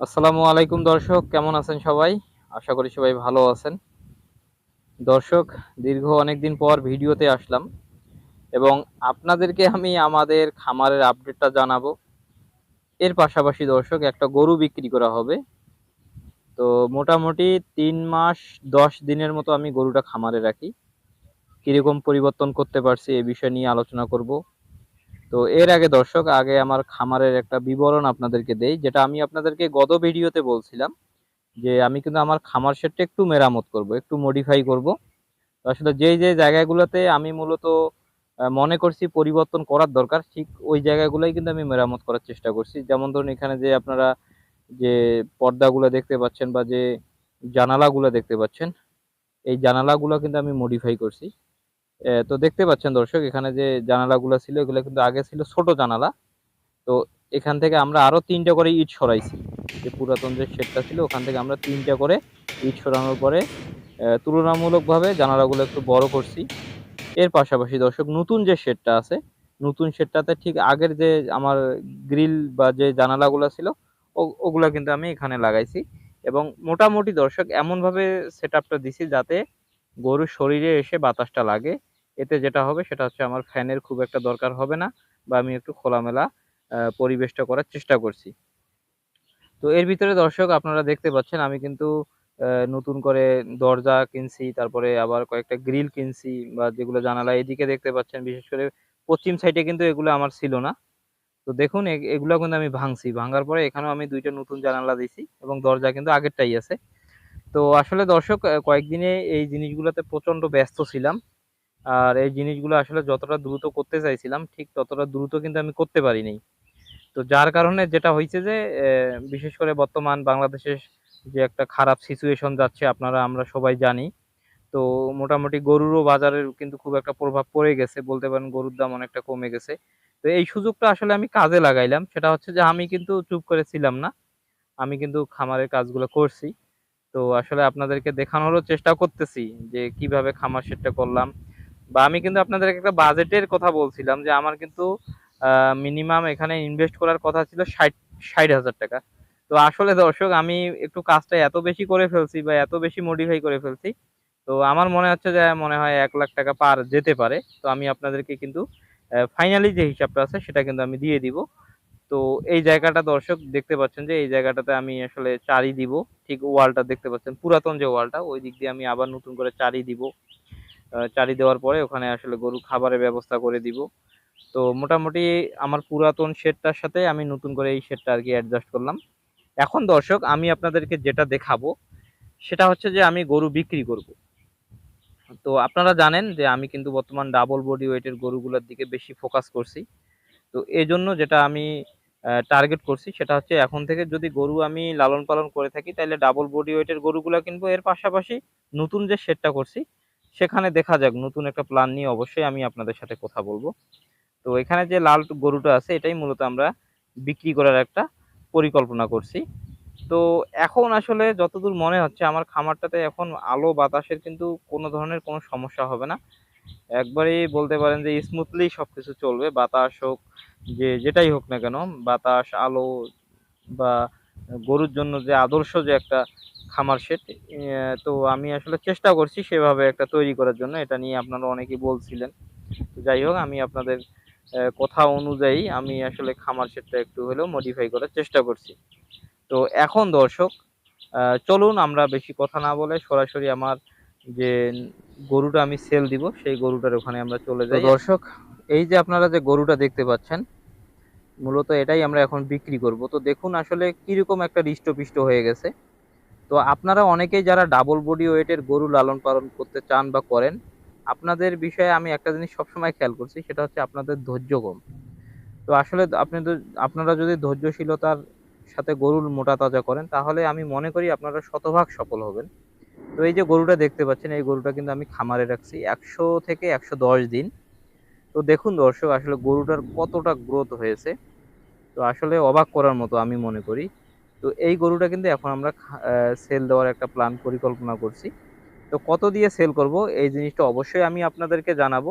আসসালামু আলাইকুম দর্শক, কেমন আছেন সবাই? আশা করি সবাই ভালো আছেন। দর্শক, দীর্ঘ অনেকদিন পর ভিডিওতে আসলাম এবং আপনাদেরকে আমি আমাদের খামারের আপডেটটা জানাব। এর পাশাপাশি দর্শক, একটা গরু বিক্রি করা হবে। তো মোটামুটি তিন মাস, দশ দিনের মতো আমি গরুটা খামারে রাখি। কীরকম পরিবর্তন করতে পারছি এ বিষয় নিয়ে আলোচনা করব। তো এর আগে দর্শক, আগে আমার খামারের একটা বিবরণ আপনাদেরকে দেই, যেটা আমি আপনাদেরকে গত ভিডিওতে বলছিলাম যে আমি কিন্তু আমার খামার সেটটা একটু মেরামত করব, একটু মডিফাই করব। তো আসলে যেই যে জায়গাগুলোতে আমি মূলত মনে করছি পরিবর্তন করার দরকার, ঠিক ওই জায়গাগুলোই কিন্তু আমি মেরামত করার চেষ্টা করছি। যেমন ধরুন এখানে যে আপনারা যে পর্দাগুলো দেখতে পাচ্ছেন বা যে জানালাগুলো দেখতে পাচ্ছেন, এই জানালাগুলো কিন্তু আমি মডিফাই করছি। তো দেখতে পাচ্ছেন দর্শক, এখানে যে জানালাগুলো ছিল, এগুলো কিন্তু আগে ছিল ছোট জানালা। তো এখান থেকে আমরা আরও তিনটা করে ইট সরাইছি। যে পুরাতন যে শেডটা ছিল, ওখান থেকে আমরা তিনটা করে ইট সরানোর পরে তুলনামূলকভাবে জানালাগুলো একটু বড় করছি। এর পাশাপাশি দর্শক, নতুন যে শেডটা আছে, নতুন শেডটাতে ঠিক আগের যে আমার গ্রিল বা যে জানালাগুলো ছিল ওগুলা কিন্তু আমি এখানে লাগাইছি। এবং মোটামুটি দর্শক, এমনভাবে সেট আপটা দিছি যাতে গরুর শরীরে এসে বাতাসটা লাগে। এতে যেটা হবে সেটা হচ্ছে আমার ফ্যানের খুব একটা দরকার হবে না বা আমি একটু খোলামেলা পরিবেশটা করার চেষ্টা করছি। তো এর ভিতরে দর্শক আপনারা দেখতে পাচ্ছেন আমি কিন্তু নতুন করে দরজা কিনছি, তারপরে আবার কয়েকটা গ্রিল কিনছি বা যেগুলো জানালা এদিকে দেখতে পাচ্ছেন, বিশেষ করে পশ্চিম সাইডে কিন্তু এগুলো আমার ছিল না। তো দেখুন এগুলো কিন্তু আমি ভাঙছি। ভাঙার পরে এখানেও আমি দুইটা নতুন জানালা দিছি এবং দরজা কিন্তু আগেরটাই আছে। তো আসলে দর্শক কয়েকদিনে এই জিনিসগুলোতে প্রচণ্ড ব্যস্ত ছিলাম। আর এই জিনিসগুলো আসলে যতটা দ্রুত করতে চাইছিলাম, ঠিক ততটা দ্রুত কিন্তু আমি করতে পারিনি। তো যার কারণে যেটা হয়েছে যে বিশেষ করে বর্তমান বাংলাদেশের যে একটা খারাপ সিচুয়েশন যাচ্ছে, আপনারা, আমরা সবাই জানি। তো মোটামুটি গরুরও বাজারের কিন্তু খুব একটা প্রভাব পড়ে গেছে, বলতে পারেন গরুর দাম অনেকটা কমে গেছে। তো এই সুযোগটা আসলে আমি কাজে লাগাইলাম। সেটা হচ্ছে যে, আমি কিন্তু চুপ করে ছিলাম না। আমি কিন্তু খামারের কাজগুলো করছি। তো আসলে আপনাদেরকে দেখানোরও চেষ্টা করতেছি যে, কীভাবে খামার সেটটা করলাম। বা আমি কিন্তু আপনাদের একটা বাজেটের কথা বলছিলাম যে আমার কিন্তু মিনিমাম এখানে ইনভেস্ট করার কথা ছিল ষাট ষাট হাজার টাকা। তো আসলে দর্শক, আমি একটু কাজটা এত বেশি করে ফেলছি বা এত বেশি মডিফাই করে ফেলছি, তো আমার মনে হচ্ছে যে মনে হয় এক লাখ টাকা পার যেতে পারে। তো আমি আপনাদেরকে কিন্তু ফাইনালি যে হিসাবটা আছে সেটা কিন্তু আমি দিয়ে দিব। তো এই জায়গাটা দর্শক দেখতে পাচ্ছেন যে এই জায়গাটাতে আমি আসলে চারি দিব। ঠিক ওয়ালটা দেখতে পাচ্ছেন, পুরাতন যে ওয়ালটা, ওই দিক দিয়ে আমি আবার নতুন করে চারি দিব। চারি দেওয়ার পরে ওখানে আসলে গরু খাবারের ব্যবস্থা করে দিব। তো মোটামুটি আমার পুরাতন শেডটার সাথে আমি নতুন করে এই শেডটা আর কি অ্যাডজাস্ট করলাম। এখন দর্শক, আমি আপনাদেরকে যেটা দেখাবো, সেটা হচ্ছে যে আমি গরু বিক্রি করব। তো আপনারা জানেন যে আমি কিন্তু বর্তমান ডাবল বডি ওয়েটের গরুগুলোর দিকে বেশি ফোকাস করছি। তো এই জন্য যেটা আমি টার্গেট করছি সেটা হচ্ছে এখন থেকে যদি গরু আমি লালন পালন করে থাকি তাহলে ডাবল বডি ওয়েটের গরুগুলো কিনবো। এর পাশাপাশি নতুন যে শেডটা করছি সেখানে দেখা যাক, নতুন একটা প্ল্যান নিয়ে অবশ্যই আমি আপনাদের সাথে কথা বলব। তো এখানে যে লাল গরুটা আছে, এটাই মূলত আমরা বিক্রি করার একটা পরিকল্পনা করছি। তো এখন আসলে যতদূর মনে হচ্ছে, আমার খামারটাতে এখন আলো বাতাসের কিন্তু কোনো ধরনের কোনো সমস্যা হবে না। একবারেই বলতে পারেন যে স্মুথলি সবকিছু চলবে, বাতাস হোক, যে যেটাই হোক না কেন, বাতাস, আলো বা গরুর জন্য যে আদর্শ যে একটা খামার সেট তো আমি আসলে চেষ্টা করছি সেভাবে একটা তৈরি করার জন্য এটা নিয়ে আপনারা অনেকেই বলছিলেন। তো যাই হোক আমি আপনাদের কথা অনুযায়ী আমি আসলে খামার সেটটা একটু হলেও মডিফাই করার চেষ্টা করছি। তো এখন দর্শক চলুন আমরা বেশি কথা না বলে সরাসরি আমার যে গরুটা আমি সেল দিব সেই গরুটার ওখানে আমরা চলে যাই। দর্শক এই যে আপনারা যে গরুটা দেখতে পাচ্ছেন মূলত এটাই আমরা এখন বিক্রি করব। তো দেখুন আসলে কীরকম একটা হৃষ্টপিষ্ট হয়ে গেছে। তো আপনারা অনেকেই যারা ডাবল বডি ওয়েটের গরু লালন পালন করতে চান বা করেন, আপনাদের বিষয়ে আমি একটা জিনিস সবসময় খেয়াল করছি, সেটা হচ্ছে আপনাদের ধৈর্য কম। তো আসলে আপনাদের আপনারা যদি ধৈর্যশীলতার সাথে গরুর মোটা তাজা করেন, তাহলে আমি মনে করি আপনারা শতভাগ সফল হবেন। তো এই যে গরুটা দেখতে পাচ্ছেন, এই গরুটা কিন্তু আমি খামারে রাখছি একশো থেকে একশো দশ দিন। তো দেখুন দর্শক, আসলে গরুটার কতটা গ্রোথ হয়েছে, তো আসলে অবাক করার মতো আমি মনে করি। তো এই গরুটা কিন্তু এখন আমরা সেল দেওয়ার একটা প্ল্যান পরিকল্পনা করছি। তো কত দিয়ে সেল করব? এই জিনিসটা অবশ্যই আমি আপনাদেরকে জানাব।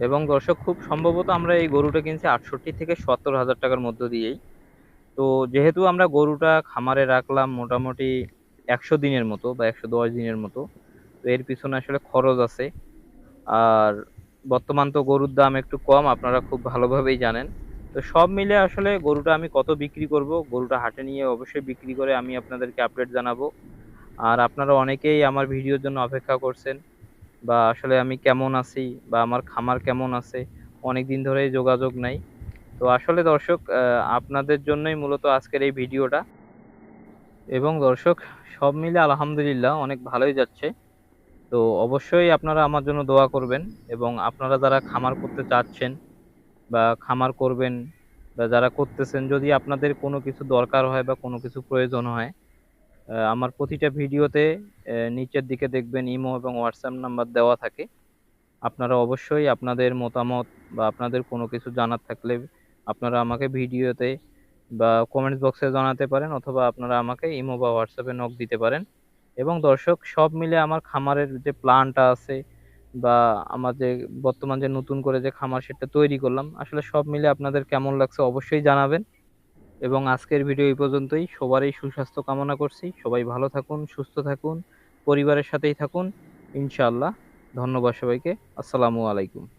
এবং দর্শক, খুব সম্ভবত আমরা এই গরুটা কিনছি আটষট্টি থেকে সত্তর হাজার টাকার মধ্য দিয়েই। তো যেহেতু আমরা গরুটা খামারে রাখলাম মোটামুটি একশো দিনের মতো বা একশো দশ দিনের মতো, তো এর পিছনে আসলে খরচ আছে। আর বর্তমান তো গরুর দাম একটু কম, আপনারা খুব ভালোভাবেই জানেন। তো সব মিলে আসলে গরুটা আমি কত বিক্রি করব, গরুটা হাটে নিয়ে অবশ্যই বিক্রি করে আমি আপনাদেরকে আপডেট জানাব। আর আপনারা অনেকেই আমার ভিডিওর জন্য অপেক্ষা করছেন, বা আসলে আমি কেমন আছি, বা আমার খামার কেমন আছে অনেক দিন ধরেই যোগাযোগ নাই। তো আসলে দর্শক আপনাদের জন্যই মূলত আজকের এই ভিডিওটা। এবং দর্শক, সব মিলে আলহামদুলিল্লাহ অনেক ভালোই যাচ্ছে। তো অবশ্যই আপনারা আমার জন্য দোয়া করবেন, এবং আপনারা যারা খামার করতে চাচ্ছেন বা খামার করবেন বা যারা করতেছেন, যদি আপনাদের কোনো কিছু দরকার হয় বা কোনো কিছু প্রয়োজন হয় আমার প্রতিটা ভিডিওতে নিচের দিকে দেখবেন ইমো এবং হোয়াটসঅ্যাপ নাম্বার দেওয়া থাকে। আপনারা অবশ্যই আপনাদের মতামত বা আপনাদের কোনো কিছু জানার থাকলে আপনারা আমাকে ভিডিওতে বা কমেন্টস বক্সে জানাতে পারেন অথবা আপনারা আমাকে ইমো বা হোয়াটসঅ্যাপে নক দিতে পারেন। এবং দর্শক, সব মিলে আমার খামারের যে প্ল্যানটা আছে বা আমাদের বর্তমান যে নতুন করে যে খামার সেটা তৈরি করলাম, আসলে সব মিলে আপনাদের কেমন লাগছে অবশ্যই জানাবেন। এবং আজকের ভিডিও এই পর্যন্তই। সবারই সুস্বাস্থ্য কামনা করছি। সবাই ভালো থাকুন, সুস্থ থাকুন, পরিবারের সাথেই থাকুন। ইনশাআল্লাহ। ধন্যবাদ সবাইকে। আসসালামু আলাইকুম।